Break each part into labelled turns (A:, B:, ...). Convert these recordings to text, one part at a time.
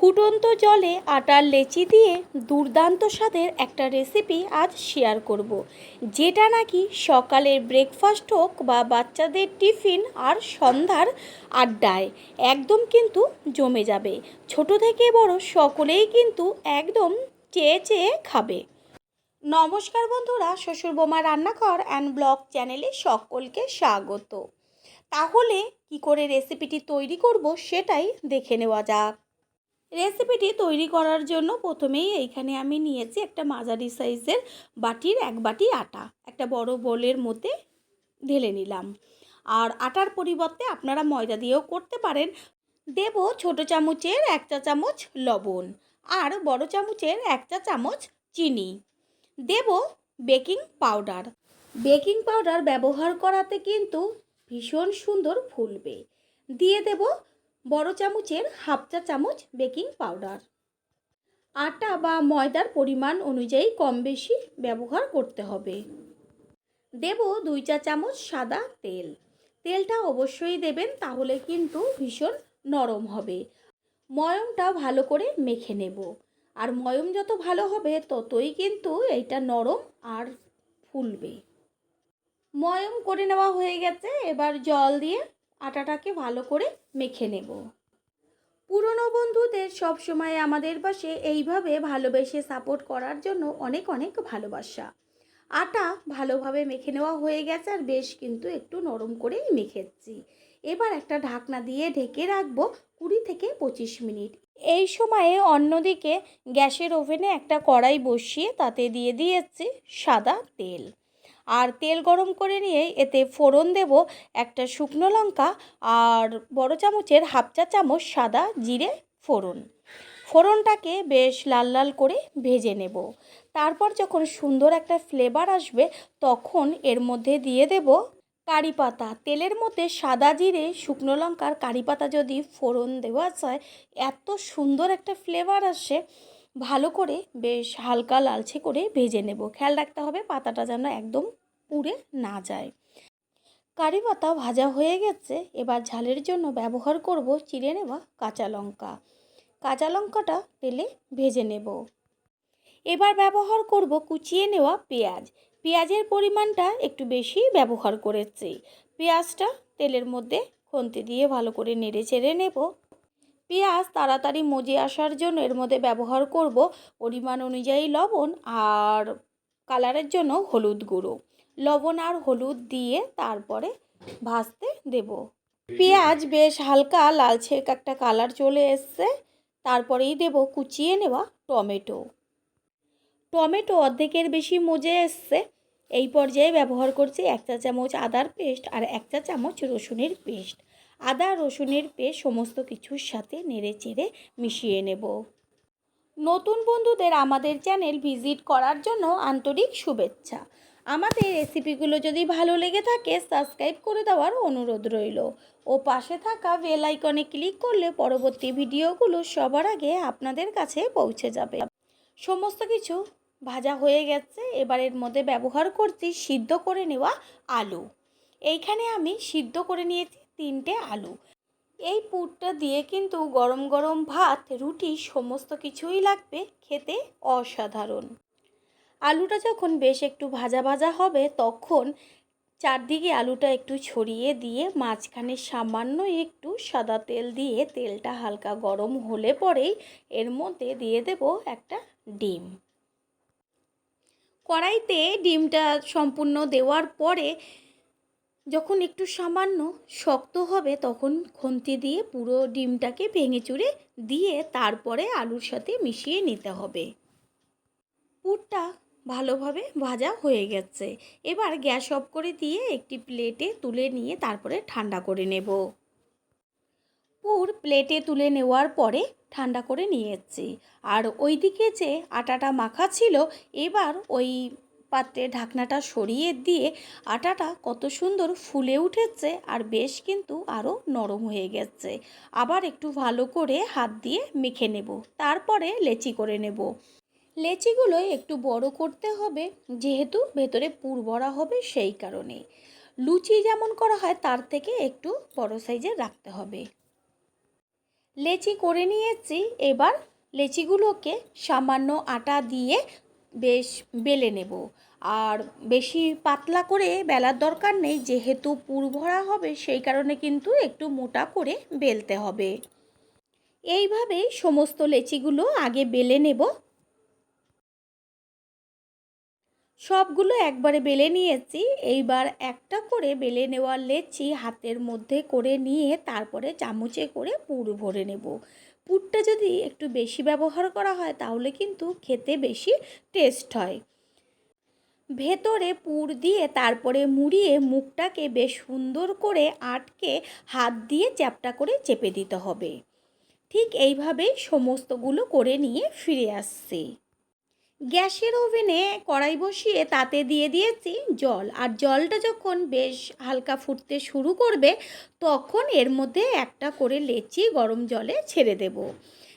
A: ফুটন্ত জলে আটার লেচি দিয়ে দুর্দান্ত স্বাদের একটা রেসিপি আজ শেয়ার করব। যেটা নাকি সকালের ব্রেকফাস্ট হোক বা বাচ্চাদের টিফিন আর সন্ধ্যার আড্ডায়, একদম কিন্তু জমে যাবে। ছোট থেকে বড় সকলেই কিন্তু একদম চেয়ে চেয়ে খাবে। নমস্কার বন্ধুরা, শ্বশুর বোমা রান্নাঘর অ্যান্ড ব্লগ চ্যানেলে সকলকে স্বাগত। তাহলে কি করে রেসিপিটি তৈরি করব সেটাই দেখে নেওয়া যাক। রেসিপিটি তৈরি করার জন্য প্রথমেই এইখানে আমি নিয়েছি একটা মাঝারি সাইজের বাটির এক বাটি আটা। একটা বড় বোলের মধ্যে ঢেলে নিলাম। আর আটার পরিবর্তে আপনারা ময়দা দিয়েও করতে পারেন। দেব ছোট চামচের এক চা চামচ লবণ আর বড় চামচের এক চা চামচ চিনি। দেব বেকিং পাউডার। বেকিং পাউডার ব্যবহার করাতে কিন্তু ভীষণ সুন্দর ফুলবে। দিয়ে দেব বড় চামচের হাফ চা চামচ বেকিং পাউডার। আটা বা ময়দার পরিমাণ অনুযায়ী কম বেশি ব্যবহার করতে হবে। দেব দুই চা চামচ সাদা তেল। তেলটা অবশ্যই দেবেন, তাহলে কিন্তু ভীষণ নরম হবে। ময়মটা ভালো করে মেখে নেব। আর ময়ম যত ভালো হবে, ততই কিন্তু এইটা নরম আর ফুলবে। ময়ম করে নেওয়া হয়ে গেছে, এবার জল দিয়ে আটাটাকে ভালো করে মেখে নেব। পুরনো বন্ধুদের সব সময় আমাদের পাশে এইভাবে ভালোবেসে সাপোর্ট করার জন্য অনেক অনেক ভালোবাসা। আটা ভালোভাবে মেখে নেওয়া হয়ে গেছে আর বেশ কিন্তু একটু নরম করেই মেখেছি। এবার একটা ঢাকনা দিয়ে ঢেকে রাখব কুড়ি থেকে পঁচিশ মিনিট। এই সময়ে অন্যদিকে গ্যাসের ওভেনে একটা কড়াই বসিয়ে তাতে দিয়ে দিয়েছি সাদা তেল। আর তেল গরম করে নিয়ে এতে ফোড়ন দেব একটা শুকনো লঙ্কা আর বড় চামচের হাফ চা চামচ সাদা জিরে ফোড়ন। ফোড়নটাকে বেশ লাল লাল করে ভেজে নেব। তারপর যখন সুন্দর একটা ফ্লেভার আসবে, তখন এর মধ্যে দিয়ে দেব কারি পাতা। তেলের মধ্যে সাদা জিরে, শুকনো লঙ্কার কারি পাতা যদি ফোড়ন দেওয়া যায়, এত সুন্দর একটা ফ্লেভার আসে। ভালো করে বেশ হালকা লালচে করে ভেজে নেব। খেয়াল রাখতে হবে পাতাটা যেন একদম পুড়ে না যায়। কারি পাতা ভাজা হয়ে গেছে, এবার ঝালের জন্য ব্যবহার করব চিড়ে নেওয়া কাঁচা লঙ্কা। কাঁচা লঙ্কাটা তেলে ভেজে নেব। এবার ব্যবহার করব কুচিয়ে নেওয়া পেঁয়াজ। পেঁয়াজের পরিমাণটা একটু বেশি ব্যবহার করেছি। পেঁয়াজটা তেলের মধ্যে খুন্তি দিয়ে ভালো করে নেড়ে চেড়ে নেব। পেঁয়াজ তাড়াতাড়ি মজে আসার জন্য এর মধ্যে ব্যবহার করব পরিমাণ অনুযায়ী লবণ আর কালারের জন্য হলুদ গুঁড়ো। লবণ আর হলুদ দিয়ে তারপরে ভাজতে দেব। পেঁয়াজ বেশ হালকা লালচে একটা কালার চলে এসছে। তারপরেই দেব কুচিয়ে নেওয়া টমেটো। টমেটো অর্ধেকের বেশি মজে এসছে। এই পর্যায়ে ব্যবহার করছি এক চা চামচ আদার পেস্ট আর এক চা চামচ রসুনের পেস্ট। আদা, রসুনের পেস্ট, সমস্ত কিছুর সাথে নেড়ে চেড়ে মিশিয়ে নেব। নতুন বন্ধুদের আমাদের চ্যানেল ভিজিট করার জন্য আন্তরিক শুভেচ্ছা। আমাদের রেসিপিগুলো যদি ভালো লেগে থাকে, সাবস্ক্রাইব করে দেওয়ার অনুরোধ রইল। ও পাশে থাকা বেল আইকনে ক্লিক করলে পরবর্তী ভিডিওগুলো সবার আগে আপনাদের কাছে পৌঁছে যাবে। সমস্ত কিছু ভাজা হয়ে গেছে, এবার এর মধ্যে ব্যবহার করছি সিদ্ধ করে নেওয়া আলু। এইখানে আমি সিদ্ধ করে নিয়েছি তিনটে আলু। এই পুরটা দিয়ে কিন্তু গরম গরম ভাত, রুটি, সমস্ত কিছুই লাগবে খেতে অসাধারণ। আলুটা যখন বেশ একটু ভাজা ভাজা হবে, তখন চারদিকে আলুটা একটু ছড়িয়ে দিয়ে মাঝখানে সামান্য একটু সাদা তেল দিয়ে তেলটা হালকা গরম হলে পরেই এর মধ্যে দিয়ে দেব একটা ডিম। কড়াইতে ডিমটা সম্পূর্ণ দেওয়ার পরে যখন একটু সামান্য শক্ত হবে তখন খুন্তি দিয়ে পুরো ডিমটাকে ভেঙে চুরে দিয়ে তারপরে আলুর সাথে মিশিয়ে নিতে হবে। পুরটা ভালোভাবে ভাজা হয়ে গেছে। এবার গ্যাস অফ করে দিয়ে একটি প্লেটে তুলে নিয়ে তারপরে ঠান্ডা করে নেব। পুর প্লেটে তুলে নেওয়ার পরে ঠান্ডা করে নিয়েছি। আর ওইদিকে যে আটাটা মাখা ছিল, এবার ওই পাত্রে ঢাকনাটা সরিয়ে দিয়ে আটাটা কত সুন্দর ফুলে উঠেছে আর বেশ কিন্তু আরও নরম হয়ে গেছে। আবার একটু ভালো করে হাত দিয়ে মেখে নেব, তারপরে লেচি করে নেব। লেচিগুলো একটু বড় করতে হবে, যেহেতু ভেতরে পুর ভরা হবে সেই কারণে। লুচি যেমন করা হয়, তার থেকে একটু বড় সাইজের রাখতে হবে। লেচি করে নিয়েছি, এবার লেচিগুলোকে সামান্য আটা দিয়ে বেশ বেলে নেব। আর বেশি পাতলা করে বেলার দরকার নেই, যেহেতু পুর ভরা হবে, সেই কারণে কিন্তু একটু মোটা করে বেলতে হবে। এইভাবেই সমস্ত লেচিগুলো আগে বেলে নেব। সবগুলো একবারে বেলে নিয়েছি। এইবার একটা করে বেলে নেওয়ার লেচি হাতের মধ্যে করে নিয়ে তারপরে চামচে করে পুর ভরে নেব। পুরটা যদি একটু বেশি ব্যবহার করা হয়, তাহলে কিন্তু খেতে বেশি টেস্ট হয়। ভেতরে পুর দিয়ে তারপরে মুড়িয়ে মুখটাকে বেশ সুন্দর করে আটকে হাত দিয়ে চ্যাপটা করে চেপে দিতে হবে। ঠিক এইভাবেই সমস্তগুলো করে নিয়ে ফিরে আসছি। গ্যাসের ওভেনে কড়াই বসিয়ে তাতে দিয়ে দিয়েছি জল। আর জলটা যখন বেশ হালকা ফুটতে শুরু করবে, তখন এর মধ্যে একটা করে লেচি গরম জলে ছেড়ে দেব।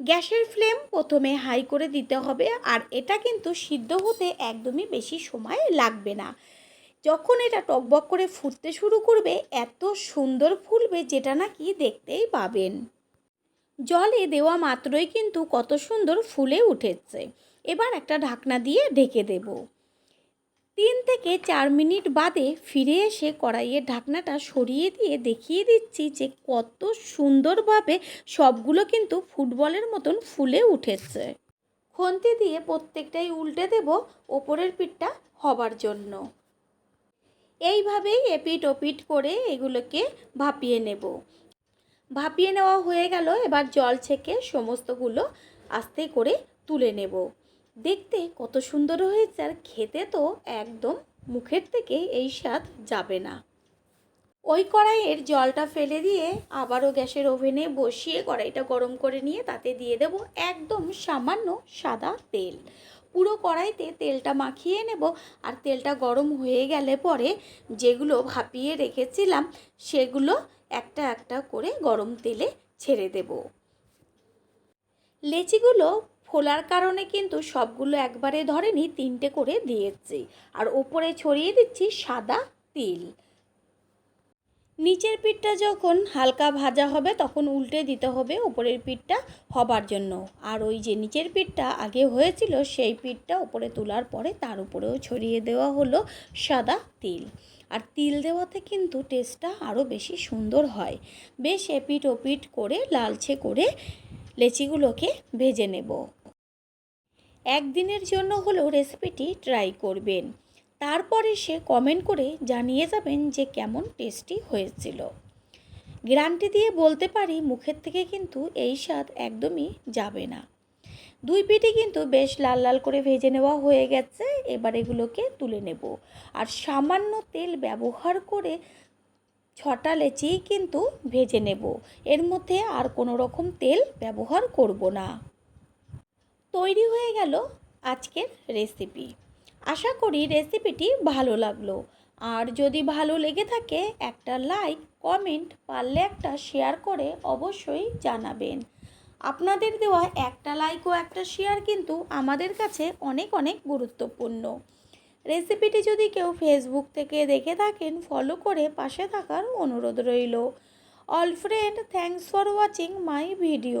A: গ্যাসের ফ্লেম প্রথমে হাই করে দিতে হবে, আর এটা কিন্তু সিদ্ধ হতে একদমই বেশি সময় লাগবে না। যখন এটা টকবক করে ফুটতে শুরু করবে, এত সুন্দর ফুলবে যেটা নাকি দেখতেই পাবেন। জলে দেওয়া মাত্রই কিন্তু কত সুন্দর ফুলে উঠেছে। এবার একটা ঢাকনা দিয়ে ঢেকে দেব। তিন থেকে চার মিনিট বাদে ফিরে এসে কড়াইয়ের ঢাকনাটা সরিয়ে দিয়ে দেখিয়ে দিচ্ছি যে কত সুন্দরভাবে সবগুলো কিন্তু ফুটবলের মতন ফুলে উঠেছে। খন্তি দিয়ে প্রত্যেকটাই উল্টে দেব ওপরের পিঠটা হবার জন্য। এইভাবেই এপিট ওপিট করে এগুলোকে ভাপিয়ে নেব। ভাপিয়ে নেওয়া হয়ে গেল, এবার জল ছেঁকে সমস্তগুলো আস্তে করে তুলে নেব। দেখতে কত সুন্দর হয়েছে আর খেতে তো একদম মুখের থেকে এই স্বাদ যাবে না। ওই কড়াইয়ের জলটা ফেলে দিয়ে আবারও গ্যাসের ওভেনে বসিয়ে কড়াইটা গরম করে নিয়ে তাতে দিয়ে দেব একদম সামান্য সাদা তেল। পুরো কড়াইতে তেলটা মাখিয়ে নেব আর তেলটা গরম হয়ে গেলে পরে যেগুলো ভাপিয়ে রেখেছিলাম সেগুলো একটা একটা করে গরম তেলে ছেড়ে দেব। লেচিগুলো ফোলার কারণে কিন্তু সবগুলো একবারে ধরেনি, তিনটে করে দিয়েছি। আর ওপরে ছড়িয়ে দিচ্ছি সাদা তিল। নিচের পিঠটা যখন হালকা ভাজা হবে, তখন উল্টে দিতে হবে ওপরের পিঠটা হবার জন্য। আর ওই যে নিচের পিঠটা আগে হয়েছিল, সেই পিঠটা ওপরে তোলার পরে তার উপরেও ছড়িয়ে দেওয়া হলো সাদা তিল। আর তিল দেওয়াতে কিন্তু টেস্টটা আরও বেশি সুন্দর হয়। বেশ এপিট ওপিট করে, লালচে করে লেচিগুলোকে ভেজে নেব। একদিনের জন্য হলেও রেসিপিটি ট্রাই করবেন। তারপরে সে কমেন্ট করে জানিয়ে যাবেন যে কেমন টেস্টি হয়েছিল। গ্যারান্টি দিয়ে বলতে পারি মুখের থেকে কিন্তু এই স্বাদ একদমই যাবে না। দুই পিঠে কিন্তু বেশ লাল লাল করে ভেজে নেওয়া হয়ে গেছে, এবার এগুলোকে তুলে নেব। আর সামান্য তেল ব্যবহার করে ছটা লেচিই কিন্তু ভেজে নেব। এর মধ্যে আর কোনো রকম তেল ব্যবহার করব না। তৈরি হয়ে গেল আজকের রেসিপি আশা করি রেসিপিটি ভালো লাগল। আর যদি ভালো লেগে থাকে, একটা লাইক কমেন্ট পারলে একটা শেয়ার করে অবশ্যই জানাবেন। আপনাদের দেওয়া একটা লাইক ও একটা শেয়ার কিন্তু আমাদের কাছে অনেক অনেক গুরুত্বপূর্ণ। রেসিপিটি যদি কেউ ফেসবুক থেকে দেখে থাকেন ফলো করে পাশে থাকার অনুরোধ রইল। All friend thanks for watching my video